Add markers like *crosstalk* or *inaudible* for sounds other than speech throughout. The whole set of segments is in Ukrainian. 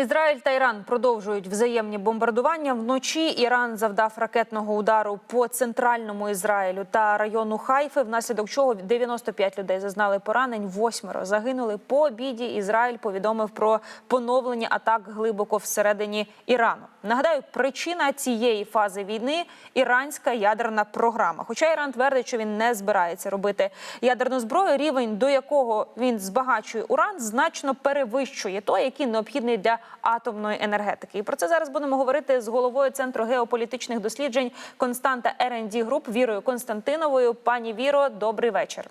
Ізраїль та Іран продовжують взаємні бомбардування. Вночі Іран завдав ракетного удару по центральному Ізраїлю та району Хайфи, внаслідок чого 95 людей зазнали поранень. Восьмеро загинули. По обіді Ізраїль повідомив про поновлення атак глибоко всередині Ірану. Нагадаю, причина цієї фази війни іранська ядерна програма. Хоча Іран твердить, що він не збирається робити ядерну зброю, рівень до якого він збагачує уран, значно перевищує той, який необхідний для атомної енергетики. І про це зараз будемо говорити з головою центру геополітичних досліджень Константа РНД Груп Вірою Константиновою. Пані Віро, добрий вечір.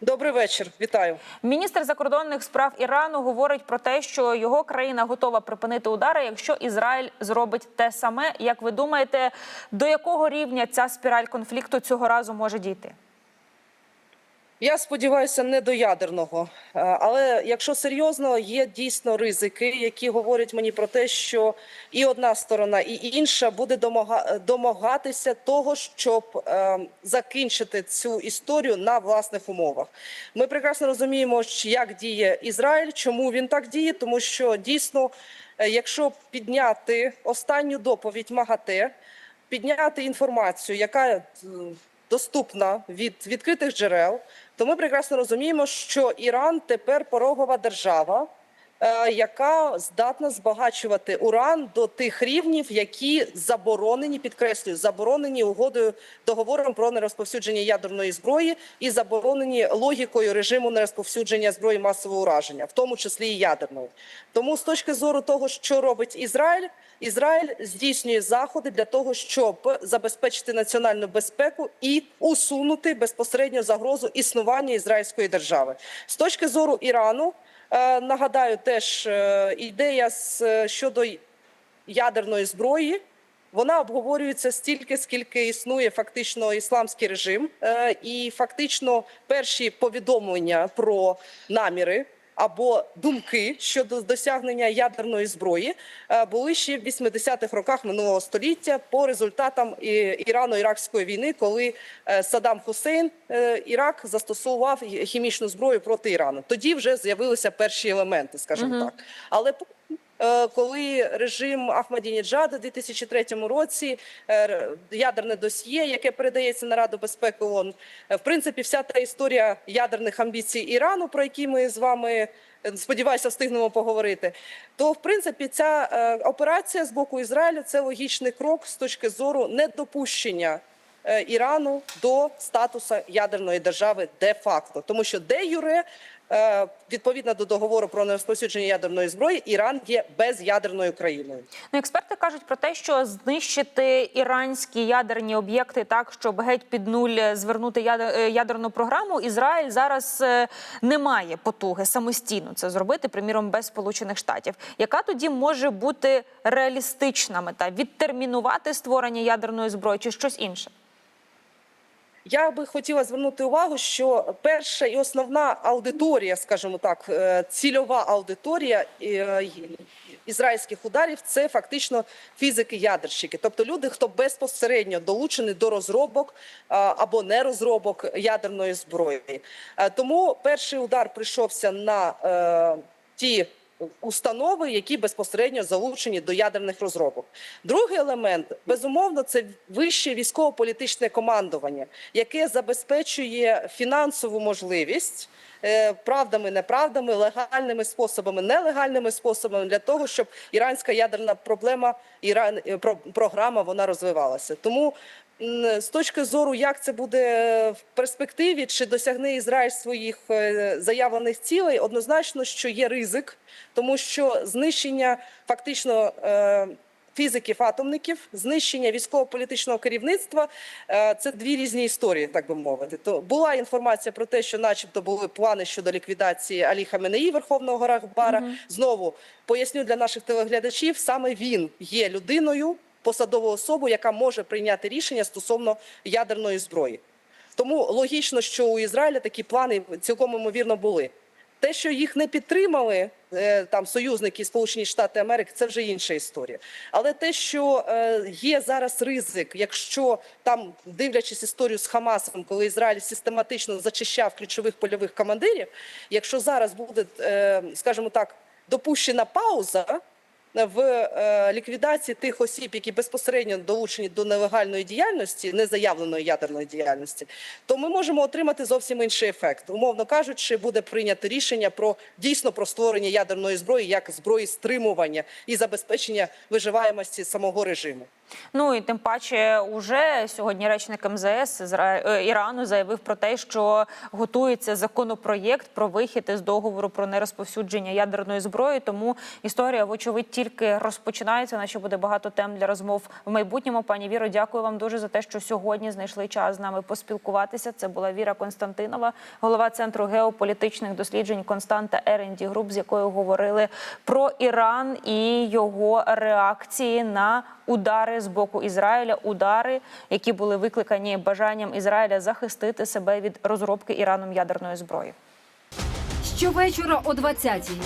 Добрий вечір, вітаю. Міністр закордонних справ Ірану говорить про те, що його країна готова припинити удари, якщо Ізраїль зробить те саме. Як ви думаєте, до якого рівня ця спіраль конфлікту цього разу може дійти? Я сподіваюся, не до ядерного. Е, Але якщо серйозно, є дійсно ризики, які говорять мені про те, що і одна сторона, і інша буде домага- домагатися того, щоб е, закінчити цю історію на власних умовах. Ми прекрасно розуміємо, як діє Ізраїль, чому він так діє, тому що дійсно, е, якщо підняти останню доповідь МАГАТЕ, підняти інформацію, яка доступна від відкритих джерел, то ми прекрасно розуміємо, що Іран тепер порогова держава, яка здатна збагачувати уран до тих рівнів, які заборонені, підкреслюю, заборонені угодою договором про нерозповсюдження ядерної зброї і заборонені логікою режиму нерозповсюдження зброї масового ураження, в тому числі і ядерної. Тому з точки зору того, що робить Ізраїль. Ізраїль здійснює заходи для того, щоб забезпечити національну безпеку і усунути безпосередньо загрозу існування ізраїльської держави. З точки зору Ірану, е, нагадаю, теж е, ідея з щодо ядерної зброї. Вона обговорюється стільки, скільки існує фактично ісламський режим, Е, і фактично перші повідомлення про наміри або думки щодо досягнення ядерної зброї е, були ще в 80-х роках минулого століття по результатам Ірано-Іракської війни, коли е, Саддам Хусейн е, Ірак застосував хімічну зброю проти Ірану. Тоді вже з'явилися перші елементи, скажімо так. Але коли режим Ахмадініджада у 2003 році е, ядерне досьє, яке передається на Раду безпеки ООН, е, в принципі, вся та історія ядерних амбіцій Ірану, про які ми з вами е, сподіваюся встигнемо поговорити, то в принципі ця е, операція з боку Ізраїлю це логічний крок з точки зору недопущення. е, Ірану до статусу ядерної держави де-факто, тому що де юре е, відповідно до договору про нерозповсюдження ядерної зброї, Іран є безядерною країною. Ну, експерти кажуть про те, що знищити іранські ядерні об'єкти так, щоб геть під нуль звернути е, ядерну програму. Ізраїль зараз е, не має потуги самостійно це зробити, приміром без Сполучених Штатів. Яка тоді може бути реалістична мета відтермінувати створення ядерної зброї чи щось інше? Я би хотіла звернути увагу, що перша і основна аудиторія, скажімо так, е, цільова аудиторія е, ізраїльських ударів це фактично фізики-ядерщики, тобто люди, хто безпосередньо долучений до розробок або не розробок ядерної зброї. Е, Тому перший удар прийшовся на е, ті установи, які безпосередньо залучені до ядерних розробок. Другий елемент безумовно це вище військово-політичне командування, яке забезпечує фінансову можливість. е, Правдами, неправдами, легальними способами, нелегальними способами для того, щоб іранська ядерна проблема, Іран е, програма вона розвивалася. Тому з точки зору, як це буде в перспективі, чи досягне Ізраїль своїх е, заявлених цілей, однозначно, що є ризик, тому що знищення фактично. е, Фізиків, атомників, знищення військово-політичного керівництва е, це дві різні історії, так би мовити. То була інформація про те, що, начебто, були плани щодо ліквідації Алі Хаменеї, Верховного Рахбара. Знову поясню для наших телеглядачів: саме він є людиною, посадовою особою, яка може прийняти рішення стосовно ядерної зброї. Тому логічно, що у Ізраїля такі плани цілком ймовірно були. Те, що їх не підтримали е, там союзники Сполучені Штати Америки, це вже інша історія. Але те, що е, є зараз ризик, якщо там дивлячись історію з Хамасом, коли Ізраїль систематично зачищав ключових польових командирів, якщо зараз буде, е, скажімо так, допущена пауза в е, ліквідації тих осіб, які безпосередньо долучені до нелегальної діяльності, незаявленої ядерної діяльності, то ми можемо отримати зовсім інший ефект. Умовно кажучи, буде прийнято рішення про дійсно про створення ядерної зброї як зброї стримування і забезпечення виживаємості самого режиму. Ну і тим паче, уже сьогодні речник МЗС е, Ірану заявив про те, що готується законопроєкт про вихід із договору про нерозповсюдження ядерної зброї. Тому історія, вочевидь, тільки розпочинається. Наче буде багато тем для розмов в майбутньому. Пані Віро, дякую вам дуже за те, що сьогодні знайшли час з нами поспілкуватися. Це була Віра Константинова, голова центру геополітичних досліджень Константа Еренді Груп, з якою говорили про Іран і його реакції на удари з боку Ізраїля, удари, які були викликані бажанням Ізраїля захистити себе від розробки Іраном ядерної зброї. Щовечора о 20-й.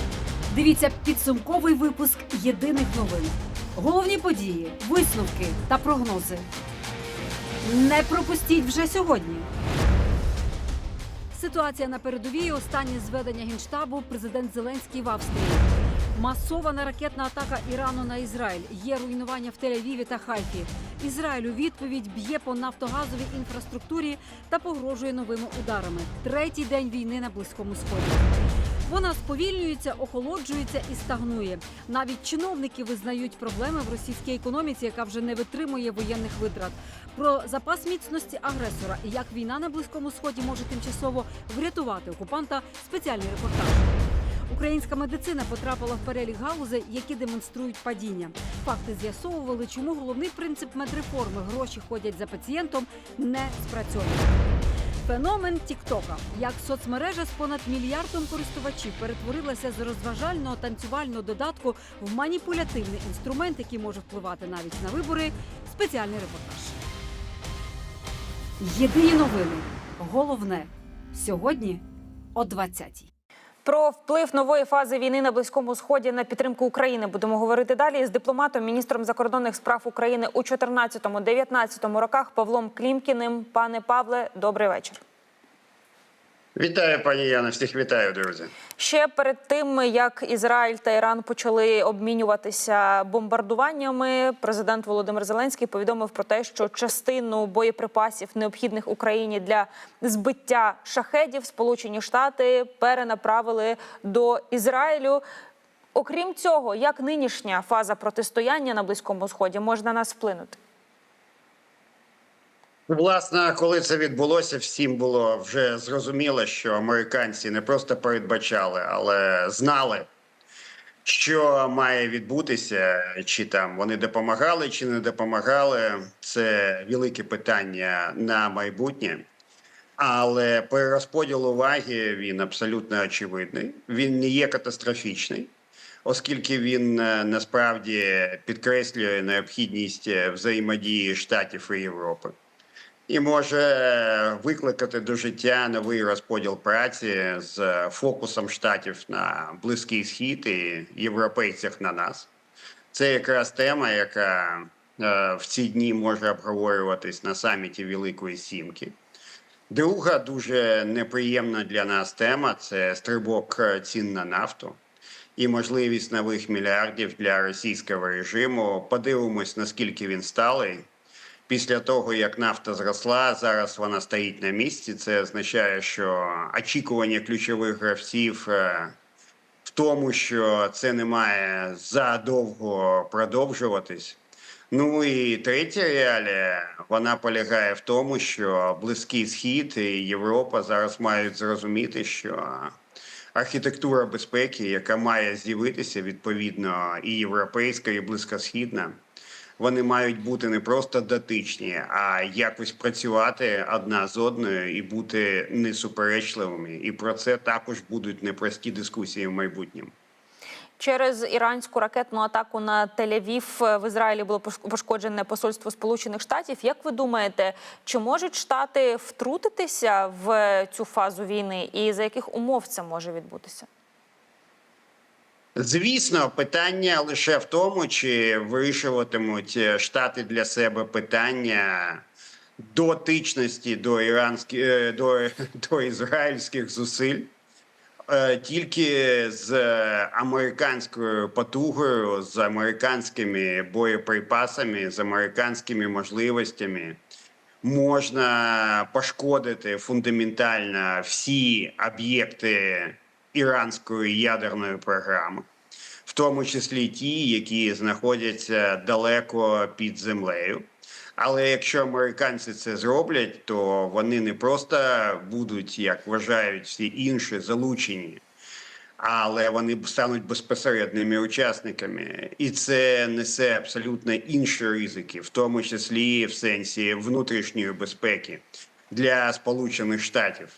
Дивіться підсумковий випуск єдиних новин. Головні події, висновки та прогнози. Не пропустіть вже сьогодні. Ситуація на передовій. Останнє зведення генштабу. Президент Зеленський в Австрії. Масована ракетна атака Ірану на Ізраїль. Є руйнування в Тель-Авіві та Хайфі. Ізраїль у відповідь б'є по нафтогазовій інфраструктурі та погрожує новими ударами. Третій день війни на близькому сході. Вона сповільнюється, охолоджується і стагнує. Навіть чиновники визнають проблеми в російській економіці, яка вже не витримує воєнних витрат. Про запас міцності агресора і як війна на близькому сході може тимчасово врятувати окупанта. Спеціальний репортаж. Українська медицина потрапила в перелік галузей, які демонструють падіння. Факти з'ясовували, чому головний принцип медреформи гроші ходять за пацієнтом не спрацьовує. Феномен Тіктока, як соцмережа з понад мільярдом користувачів перетворилася з розважального танцювального додатку в маніпулятивний інструмент, який може впливати навіть на вибори. Спеціальний репортаж. Єдині новини. Головне сьогодні о 20-й. Про вплив нової фази війни на близькому сході на підтримку України будемо говорити далі з дипломатом, міністром закордонних справ України у 2014-2019 роках Павлом Клімкіним. Пане Павле, добрий вечір. Вітаю, пані Яна. Всіх вітаю, друзі. Ще перед тим як Ізраїль та Іран почали обмінюватися бомбардуваннями, президент Володимир Зеленський повідомив про те, що частину боєприпасів необхідних Україні для збиття шахедів Сполучені Штати перенаправили до Ізраїлю. Окрім цього, як нинішня фаза протистояння на близькому сході може на нас вплинути? Власне, коли це відбулося, всім було вже зрозуміло, що американці не просто передбачали, але знали, що має відбутися, чи там вони допомагали, чи не допомагали. Це велике питання на майбутнє. Але перерозподіл уваги він абсолютно очевидний. Він не є катастрофічний, оскільки він е, насправді підкреслює необхідність е, взаємодії Штатів і Європи і може викликати до життя новий розподіл праці з фокусом штатів на близький схід і європейців на нас. Це якраз тема, яка е, в ці дні може обговорюватись на саміті Великої Сімки. Друга дуже неприємна для нас тема це стрибок е, цін на нафту і можливість нових мільярдів для російського режиму. Подивимось, наскільки він сталий. Після того, як нафта зросла, зараз вона стоїть на місці. Це означає, що очікування ключових гравців е, в тому, що це не має задовго продовжуватись. Ну і третя реалія вона полягає в тому, що Близький Схід і Європа зараз мають зрозуміти, що архітектура безпеки, яка має з'явитися відповідно і європейська, і близькосхідна, вони мають бути не просто дотичні, а якось працювати одна з одною і бути несуперечливими. І про це також будуть непрості дискусії в майбутньому. Через іранську ракетну атаку на Тель-Авів в Ізраїлі було пош- пошкоджене посольство Сполучених Штатів. Як ви думаєте, чи можуть штати втрутитися в цю фазу війни, і за яких умов це може відбутися? Звісно, питання лише в тому, чи вирішуватимуть е, штати для себе питання дотичності до іранських до, *laughs* до ізраїльських зусиль. е, тільки з е, американською потугою, з американськими боєприпасами, з американськими можливостями можна пошкодити фундаментально всі об'єкти іранської ядерної програми, в тому числі ті, які знаходяться далеко під землею. Але якщо американці це зроблять, то вони не просто будуть, як вважають всі інші, залучені, але вони стануть безпосередніми учасниками, і це несе абсолютно інші ризики, в тому числі в сенсі внутрішньої безпеки для Сполучених Штатів.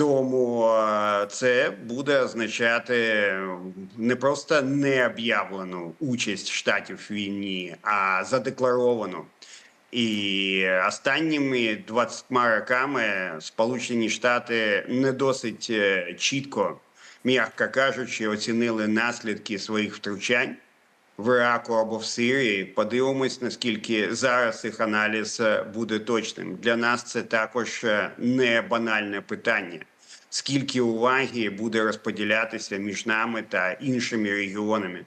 Тому е, це буде означати не просто необ'явлену участь штатів в війні, а задекларовану. І останніми 20 роками Сполучені Штати не досить е, чітко, м'яко кажучи, оцінили наслідки своїх втручань в Іраку або в Сирії. Подивимось, наскільки зараз їх аналіз е, буде точним. Для нас це також не банальне питання. Скільки уваги буде розподілятися між нами та іншими регіонами?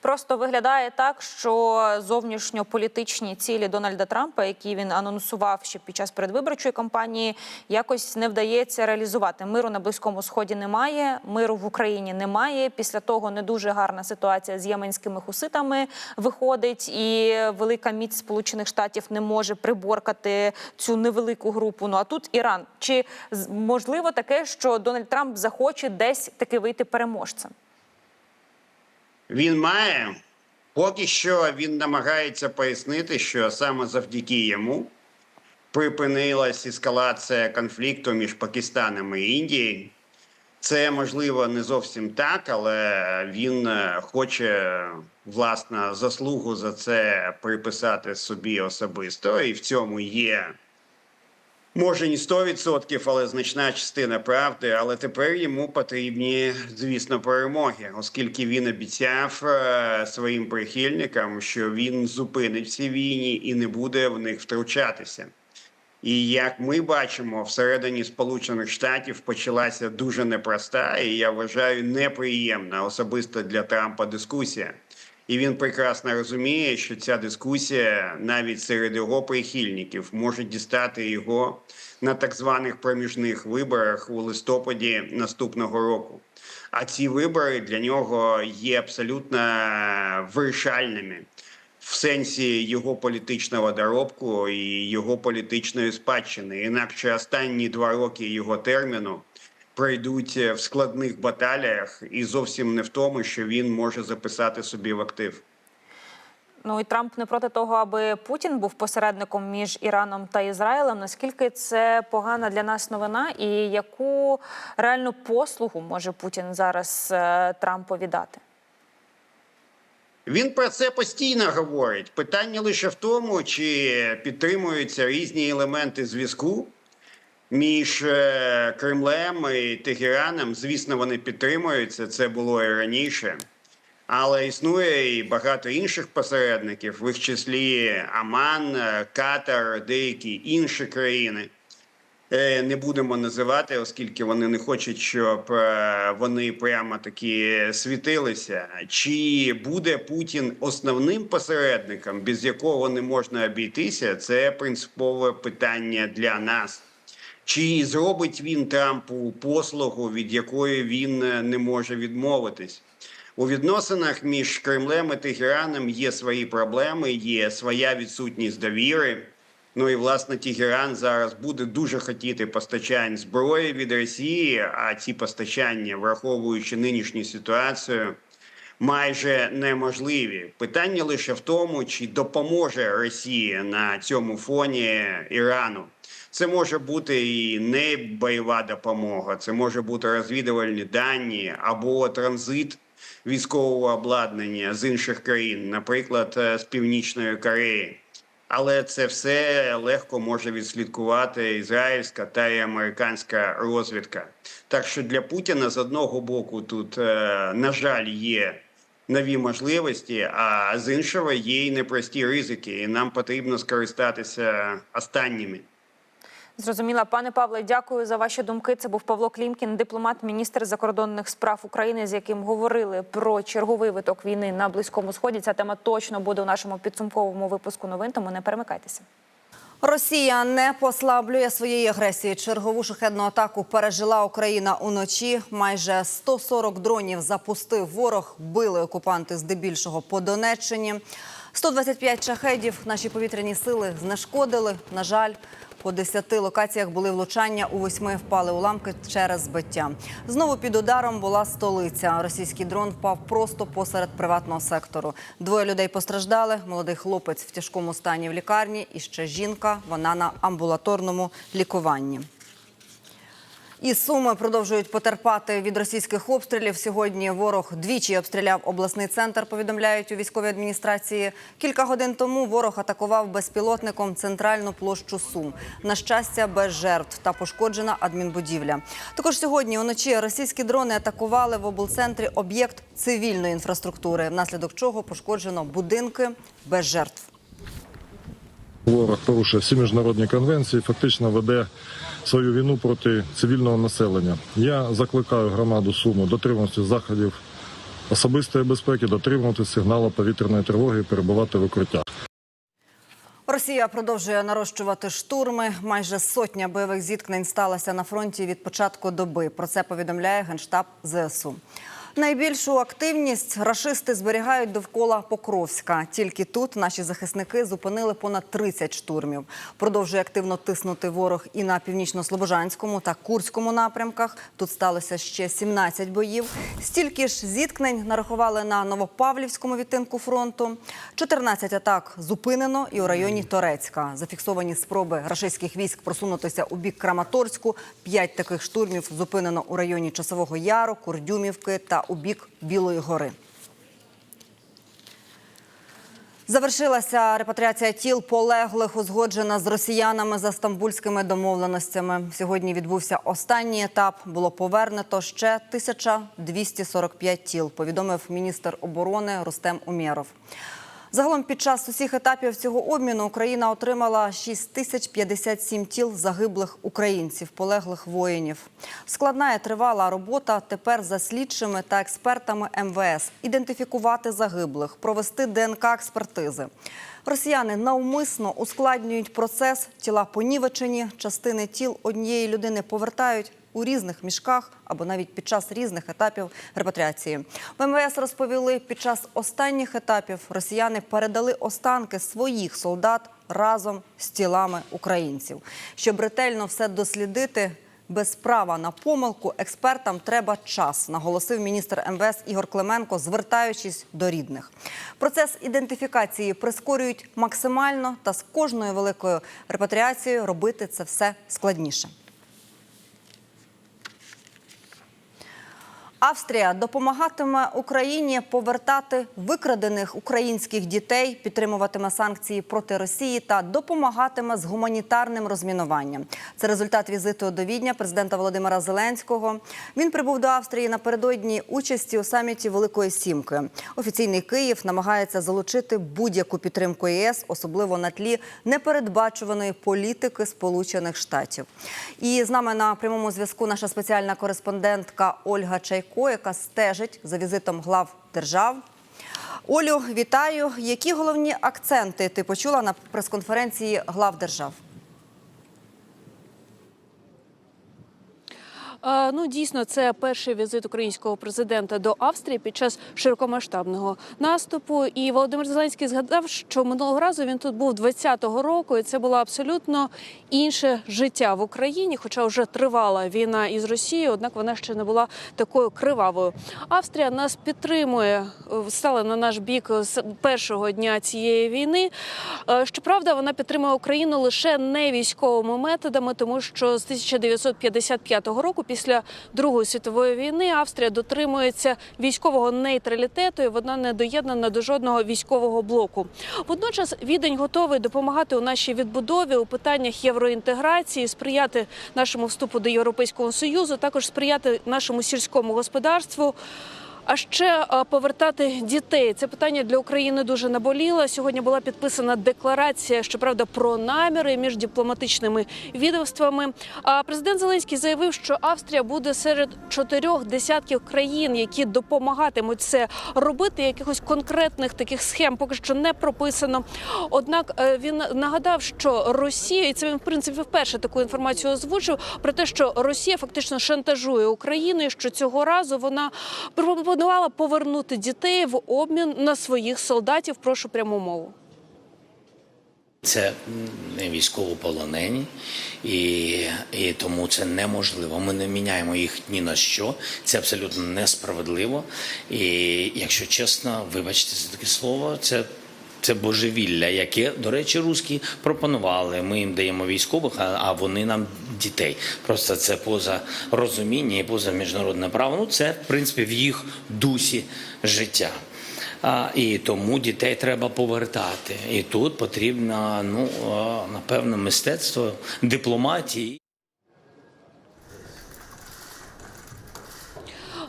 Просто виглядає так, що зовнішньополітичні цілі Дональда Трампа, які він анонсував ще під час передвиборчої кампанії, якось не вдається реалізувати. Миру на близькому сході немає, миру в Україні немає. Після того не дуже гарна ситуація з єменськими хуситами виходить, і велика міць Сполучених Штатів не може приборкати цю невелику групу. Ну а тут Іран. Чи можливо таке, що Дональд Трамп захоче десь таки вийти переможцем? Він має поки що він намагається пояснити, що саме завдяки йому припинилась ескалація конфлікту між Пакистаном і Індією. Це можливо не зовсім так, але він е, хоче власне заслугу за це приписати собі особисто, і в цьому є Може, не 100%, але значна частина правди. Але тепер йому потрібні, звісно, перемоги, оскільки він обіцяв е, своїм прихильникам, що він зупинить ці війні і не буде в них втручатися. І як ми бачимо, всередині Сполучених Штатів почалася дуже непроста і я вважаю неприємна особисто для Трампа дискусія. І він прекрасно розуміє, що ця дискусія навіть серед його прихильників може дістати його на так званих проміжних виборах у листопаді наступного року. А ці вибори для нього є абсолютно вирішальними в сенсі його політичного доробку і його політичної спадщини. Інакше останні два роки його терміну пройдуть в складних баталіях і зовсім не в тому, що він може записати собі в актив. Ну і Трамп не проти того, аби Путін був посередником між Іраном та Ізраїлем. Наскільки це погана для нас новина, і яку реальну послугу може Путін зараз е, Трампові дати? Він про це постійно говорить. Питання лише в тому, чи підтримуються різні елементи зв'язку між е, Кремлем і Тегераном. Звісно, вони підтримуються. Це було і раніше. Але існує і багато інших посередників, в їх числі Аман, е, Катар, деякі інші країни. Е, Не будемо називати, оскільки вони не хочуть, щоб вони прямо такі світилися. Чи буде Путін основним посередником, без якого не можна обійтися? Це принципове питання для нас. Чи зробить він Трампу послугу, від якої він е, не може відмовитись? У відносинах між Кремлем і Тегераном є свої проблеми, є своя відсутність довіри. Ну і власне Тегеран зараз буде дуже хотіти постачань зброї від Росії, а ці постачання, враховуючи нинішню ситуацію, майже неможливі. Питання лише в тому, чи допоможе Росія на цьому фоні Ірану. Це може бути і не бойова допомога, це може бути розвідувальні дані або транзит військового обладнання з інших країн, наприклад, е, з Північної Кореї. Але це все легко може відслідкувати ізраїльська та і американська розвідка. Так що для Путіна з одного боку тут, е, на жаль, є нові можливості, а з іншого є й непрості ризики, і нам потрібно скористатися останніми. Зрозуміла, пане Павле, дякую за ваші думки. Це був Павло Клімкін, дипломат, міністр закордонних справ України, з яким говорили про черговий виток війни на близькому сході. Ця тема точно буде у нашому підсумковому випуску новин. Тому не перемикайтеся. Росія не послаблює своєї агресії. Чергову шахедну атаку пережила Україна уночі. Майже 140 дронів запустив ворог. Били окупанти здебільшого по Донеччині. 125 шахедів наші повітряні сили знешкодили. На жаль, по 10 локаціях були влучання, у восьми впали уламки через збиття. Знову під ударом була столиця. Російський дрон впав просто посеред приватного сектору. Двоє людей постраждали. Молодий хлопець в тяжкому стані в лікарні. І ще жінка. Вона на амбулаторному лікуванні. І суми продовжують потерпати від російських обстрілів. Сьогодні ворог двічі обстріляв обласний центр. Повідомляють у військовій адміністрації. Кілька годин тому ворог атакував безпілотником центральну площу Сум. На щастя, без жертв та пошкоджена адмінбудівля. Також сьогодні уночі російські дрони атакували в облцентрі об'єкт цивільної інфраструктури, внаслідок чого пошкоджено будинки без жертв. Ворог порушує всі міжнародні конвенції, фактично веде свою війну проти цивільного населення. Я закликаю громаду Суму дотримуватися заходів особистої безпеки, дотримувати сигналу повітряної тривоги і перебувати в укриттях. Росія продовжує нарощувати штурми. Майже сотня бойових зіткнень сталося на фронті від початку доби. Про це повідомляє генштаб ЗСУ. Найбільшу активність рашисти зберігають довкола Покровська. Тільки тут наші захисники зупинили понад 30 штурмів. Продовжує активно тиснути ворог і на північно-слобожанському та Курському напрямках. Тут сталося ще 17 боїв. Стільки ж зіткнень нарахували на Новопавлівському відтинку фронту. 14 атак зупинено і у районі Торецька. Зафіксовані спроби рашистських військ просунутися у бік Краматорську. П'ять таких штурмів зупинено у районі Часового Яру, Курдюмівки та у бік Білої гори. Завершилася репатріація тіл полеглих, узгоджена з росіянами за стамбульськими домовленостями. Сьогодні відбувся останній етап. Було повернуто ще 1245 тіл. Повідомив міністр оборони Рустем Умєров. Загалом під час усіх етапів цього обміну Україна отримала 6057 тіл загиблих українців, полеглих воїнів. Складна і тривала робота тепер за слідчими та експертами МВС ідентифікувати загиблих, провести ДНК-експертизи. Росіяни навмисно ускладнюють процес, тіла понівечені, частини тіл однієї людини повертають у різних мішках або навіть під час різних етапів репатріації. В МВС розповіли, під час останніх етапів росіяни передали останки своїх солдат разом з тілами українців. Щоб ретельно все дослідити. Без права на помилку експертам треба час, наголосив міністр МВС Ігор Клименко, звертаючись до рідних. Процес ідентифікації прискорюють максимально, та з кожною великою репатріацією робити це все складніше. Австрія допомагатиме Україні повертати викрадених українських дітей, підтримуватиме санкції проти Росії та допомагатиме з гуманітарним розмінуванням. Це результат візиту до Відня президента Володимира Зеленського. Він прибув до Австрії напередодні участі у саміті Великої Сімки. Офіційний Київ намагається залучити будь-яку підтримку ЄС, особливо на тлі непередбачуваної політики Сполучених Штатів. І з нами на прямому зв'язку наша спеціальна кореспондентка Ольга Чайко, яка стежить за візитом глав держав. Олю, вітаю. Які головні акценти ти почула на прес-конференції глав держав? Ну, дійсно, це перший візит українського президента до Австрії під час широкомасштабного наступу. І Володимир Зеленський згадав, що минулого разу він тут був 20-го року, і це було абсолютно інше життя в Україні, хоча вже тривала війна із Росією, однак вона ще не була такою кривавою. Австрія нас підтримує, стала на наш бік з першого дня цієї війни. Е, Щоправда, вона підтримує Україну лише не військовими методами, тому що з 1955 року, після Другої світової війни, Австрія дотримується військового нейтралітету і вона не доєднана до жодного військового блоку. Водночас відень готовий допомагати у нашій відбудові у питаннях євроінтеграції, сприяти нашому вступу до Європейського союзу, також сприяти нашому сільському господарству. А ще повертати дітей. Це питання для України дуже наболіло. Сьогодні була підписана декларація, щоправда, про наміри між дипломатичними відомствами. А президент Зеленський заявив, що Австрія буде серед чотирьох десятків країн, які допомагатимуть це робити. Якихось конкретних таких схем поки що не прописано. Однак е, він нагадав, що Росія, і це він в принципі вперше таку інформацію озвучив про те, що Росія фактично шантажує Україну, і що цього разу вона пропонувала повернути дітей в обмін на своїх солдатів. Прошу пряму мову. Це не військовополонені, і, і тому це неможливо. Ми не міняємо їх ні на що. Це абсолютно несправедливо. І якщо чесно, вибачте за таке слово, це. Це божевілля, яке, до речі, русські пропонували. Ми їм даємо військових, а вони нам дітей. Просто це поза розуміння і поза міжнародне право. Ну це в принципі в їх дусі життя. А, і тому дітей треба повертати. І тут потрібно, ну напевно, мистецтво дипломатії.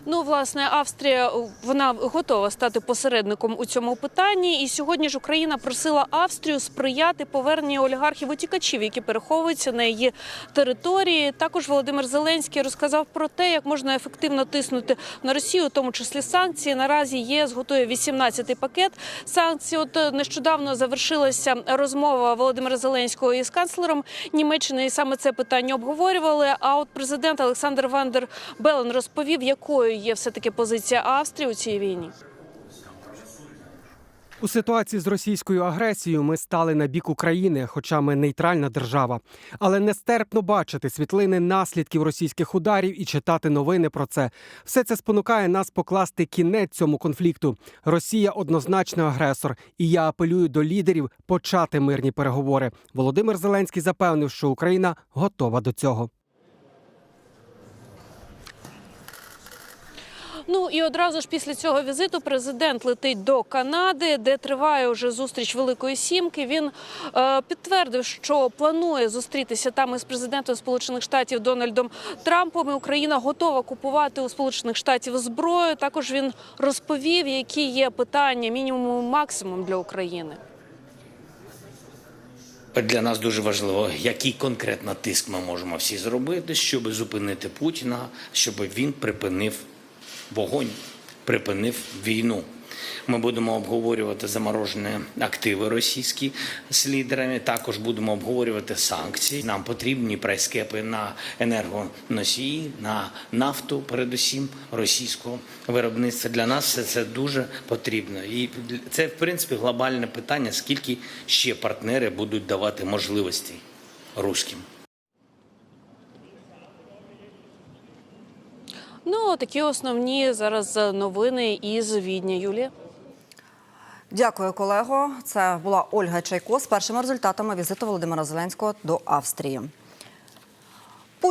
Ну, власне, Австрія вона готова стати посередником у цьому питанні. І сьогодні ж Україна просила Австрію сприяти поверненню олігархів утікачів, які переховуються на її території. Також Володимир Зеленський розказав про те, як можна ефективно тиснути на Росію, у тому числі санкції. Наразі ЄС готує 18-й пакет санкцій. От е, нещодавно завершилася розмова Володимира Зеленського із канцлером Німеччини, і саме це питання обговорювали. А от президент Олександр Вандер Белен розповів, якою є все таки позиція Австрії у цій війні. У ситуації з російською агресією ми стали на бік України, хоча ми нейтральна держава. Але нестерпно бачити світлини наслідків російських ударів і читати новини про це. Все це спонукає нас покласти кінець цьому конфлікту. Росія однозначно агресор, і я апелюю до лідерів почати мирні переговори. Володимир Зеленський запевнив, що Україна готова до цього. Ну і одразу ж після цього візиту президент летить до Канади, де триває вже зустріч Великої Сімки. Він е, підтвердив, що планує зустрітися там із президентом Сполучених Штатів Дональдом Трампом. І Україна готова купувати у Сполучених Штатів зброю. Також він розповів, які є питання мінімум максимум для України. Для нас дуже важливо, який конкретно тиск ми можемо всі зробити, щоб зупинити Путіна, щоб він припинив вогонь, припинив війну. Ми будемо обговорювати заморожені активи російські з лідерами. Також будемо обговорювати санкції. Нам потрібні прайскепи на енергоносії, на нафту, передусім російського виробництва. Для нас все це дуже потрібно. І це, в принципі, глобальне питання: скільки ще партнери будуть давати можливості руським. Ну такі основні зараз новини із Відня. Юлія. Дякую, колего. Це була Ольга Чайко з першими результатами візиту Володимира Зеленського до Австрії.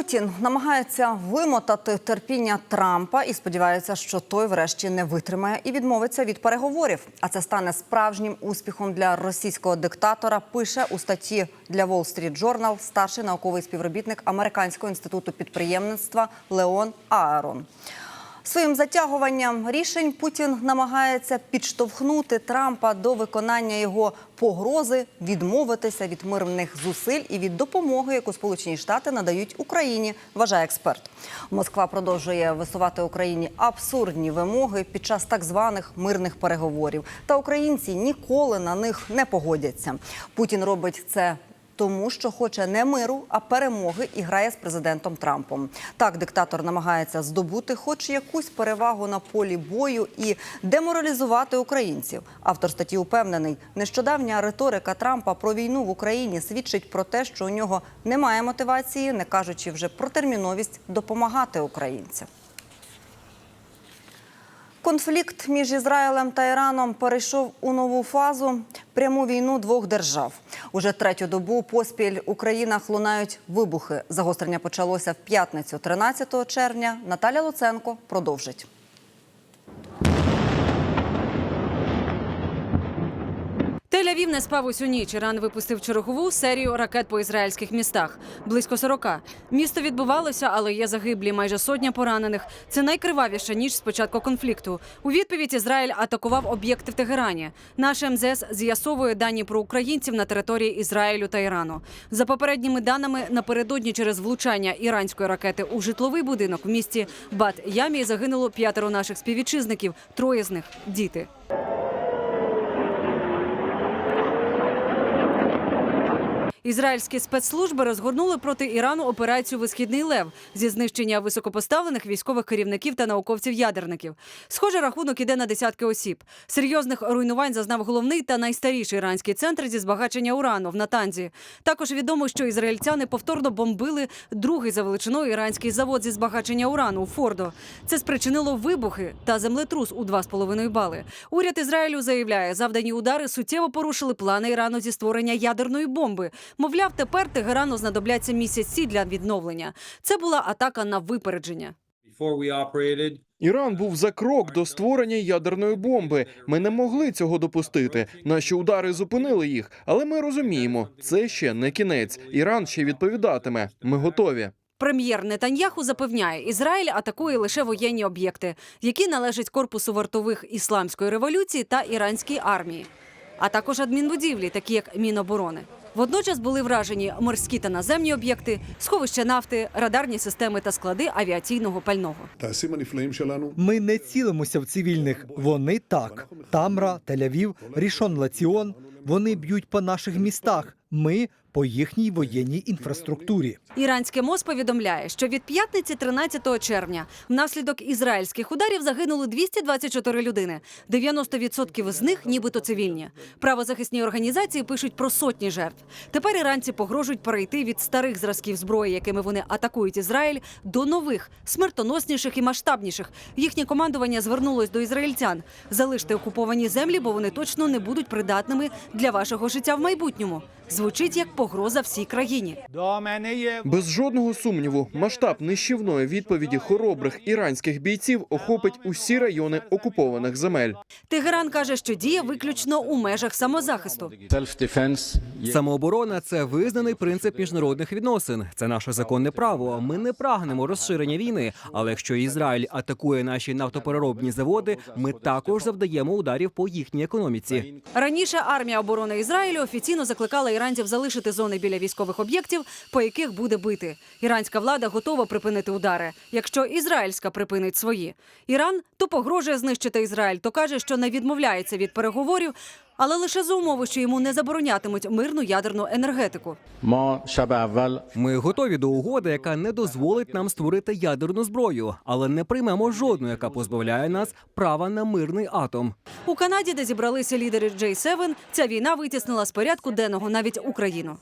Путін намагається вимотати терпіння Трампа і сподівається, що той врешті не витримає і відмовиться від переговорів. А це стане справжнім успіхом для російського диктатора. Пише у статті для Wall Street Journal старший науковий співробітник Американського інституту підприємництва Леон Аарон. Своїм затягуванням рішень Путін намагається підштовхнути Трампа до виконання його погрози, відмовитися від мирних зусиль і від допомоги, яку Сполучені Штати надають Україні, вважає експерт. Москва продовжує висувати Україні абсурдні вимоги під час так званих мирних переговорів. Та українці ніколи на них не погодяться. Путін робить це тому що хоче не миру, а перемоги і грає з президентом Трампом. Так, диктатор намагається здобути хоч якусь перевагу на полі бою і деморалізувати українців. Автор статті упевнений, нещодавня риторика Трампа про війну в Україні свідчить про те, що у нього немає мотивації, не кажучи вже про терміновість допомагати українцям. Конфлікт між Ізраїлем та Іраном перейшов у нову фазу пряму війну двох держав. Уже третю добу поспіль у країнах вибухи. Загострення почалося в п'ятницю, 13 червня. Наталя Луценко продовжить. Тель-Авів не спав усю ніч. Іран випустив чергову серію ракет по ізраїльських містах. Близько 40. Місто відбувалося, але є загиблі, майже сотня поранених. Це найкривавіша ніч з початку конфлікту. У відповідь Ізраїль атакував об'єкти в Тегерані. Наш МЗС з'ясовує дані про українців на території Ізраїлю та Ірану. За попередніми даними, напередодні через влучання іранської ракети у житловий будинок в місті Бат-Ямі загинуло п'ятеро наших співвітчизників. Троє з них діти. Ізраїльські спецслужби розгорнули проти Ірану операцію Висхідний лев зі знищення високопоставлених військових керівників та науковців-ядерників. Схоже, рахунок іде на десятки осіб. Серйозних руйнувань зазнав головний та найстаріший іранський центр зі збагачення урану в Натанзі. Також відомо, що ізраїльтяни повторно бомбили другий за величиною іранський завод зі збагачення урану у Фордо. Це спричинило вибухи та землетрус у 2,5 бали. Уряд Ізраїлю заявляє, завдані удари суттєво порушили плани Ірану зі створення ядерної бомби. Мовляв, тепер Тегерану знадобляться місяці для відновлення. Це була атака на випередження. Іран був за крок до створення ядерної бомби. Ми не могли цього допустити. Наші удари зупинили їх, але ми розуміємо, це ще не кінець. Іран ще відповідатиме. Ми готові. Прем'єр Нетаньяху запевняє, Ізраїль атакує лише воєнні об'єкти, які належать корпусу вартових ісламської революції та іранській армії, а також адмінбудівлі, такі як Міноборони. Водночас були вражені морські та наземні об'єкти, сховища нафти, радарні системи та склади авіаційного пального. Ми не цілимося в цивільних. Вони так: Тамра, Тель-Авів, Рішон Лаціон. Вони б'ють по наших містах. Ми по їхній воєнній інфраструктурі. Іранське МОЗ повідомляє, що від п'ятниці 13 червня внаслідок ізраїльських ударів загинули 224 людини. 90% з них нібито цивільні. Правозахисні організації пишуть про сотні жертв. Тепер іранці погрожують перейти від старих зразків зброї, якими вони атакують Ізраїль, до нових, смертоносніших і масштабніших. Їхнє командування звернулось до ізраїльтян. Залиште окуповані землі, бо вони точно не будуть придатними для вашого життя в майбутньому. Звучить як погроза всій країні. Без жодного сумніву, масштаб нищівної відповіді хоробрих іранських бійців охопить усі райони окупованих земель. Тегеран каже, що діє виключно у межах самозахисту. Самооборона це визнаний принцип міжнародних відносин. Це наше законне право. Ми не прагнемо розширення війни. Але якщо Ізраїль атакує наші нафтопереробні заводи, ми також завдаємо ударів по їхній економіці. Раніше армія оборони Ізраїлю офіційно закликала іранців залишити зони біля військових об'єктів, по яких буде бити. Іранська влада готова припинити удари, якщо ізраїльська припинить свої. Іран то погрожує знищити Ізраїль, то каже, що не відмовляється від переговорів, але лише за умови, що йому не заборонятимуть мирну ядерну енергетику. Ми готові до угоди, яка не дозволить нам створити ядерну зброю, але не приймемо жодну, яка позбавляє нас права на мирний атом. У Канаді, де зібралися лідери J7, ця війна витіснила з порядку денного навіть Україну.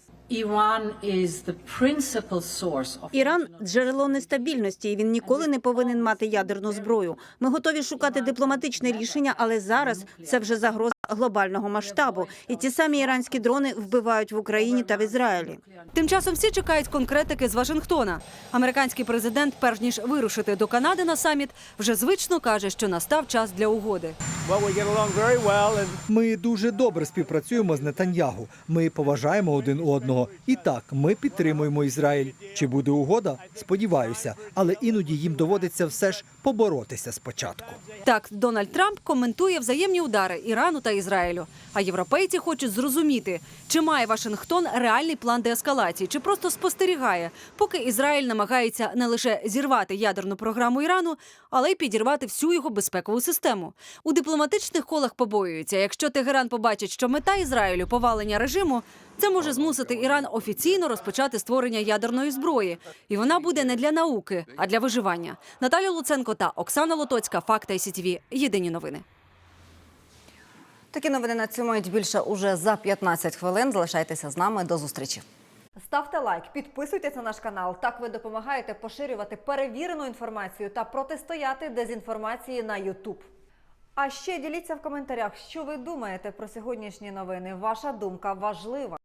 Іран джерело нестабільності, і він ніколи не повинен мати ядерну зброю. Ми готові шукати дипломатичне рішення, але зараз це вже загроза глобального масштабу. І ті самі іранські дрони вбивають в Україні та в Ізраїлі. Тим часом всі чекають конкретики з Вашингтона. Американський президент, перш ніж вирушити до Канади на саміт, вже звично каже, що настав час для угоди. Ми дуже добре співпрацюємо з Нетаньягу. Ми поважаємо один одного. І так, ми підтримуємо Ізраїль. Чи буде угода? Сподіваюся, але іноді їм доводиться все ж поборотися спочатку. Так, Дональд Трамп коментує взаємні удари Ірану та Ізраїлю. А європейці хочуть зрозуміти, чи має Вашингтон реальний план деескалації, чи просто спостерігає, поки Ізраїль намагається не лише зірвати ядерну програму Ірану, але й підірвати всю його безпекову систему. У дипломатичних колах побоюються, якщо Тегеран побачить, що мета Ізраїлю повалення режиму. Це може змусити Іран офіційно розпочати створення ядерної зброї, і вона буде не для науки, а для виживання. Наталя Луценко та Оксана Лотоцька. Факти СІТВ. Єдині новини. Такі новини на цю мають більше уже за 15 хвилин. Залишайтеся з нами. До зустрічі. Ставте лайк, підписуйтесь на наш канал. Так ви допомагаєте поширювати перевірену інформацію та протистояти дезінформації на YouTube. А ще діліться в коментарях, що ви думаєте про сьогоднішні новини. Ваша думка важлива.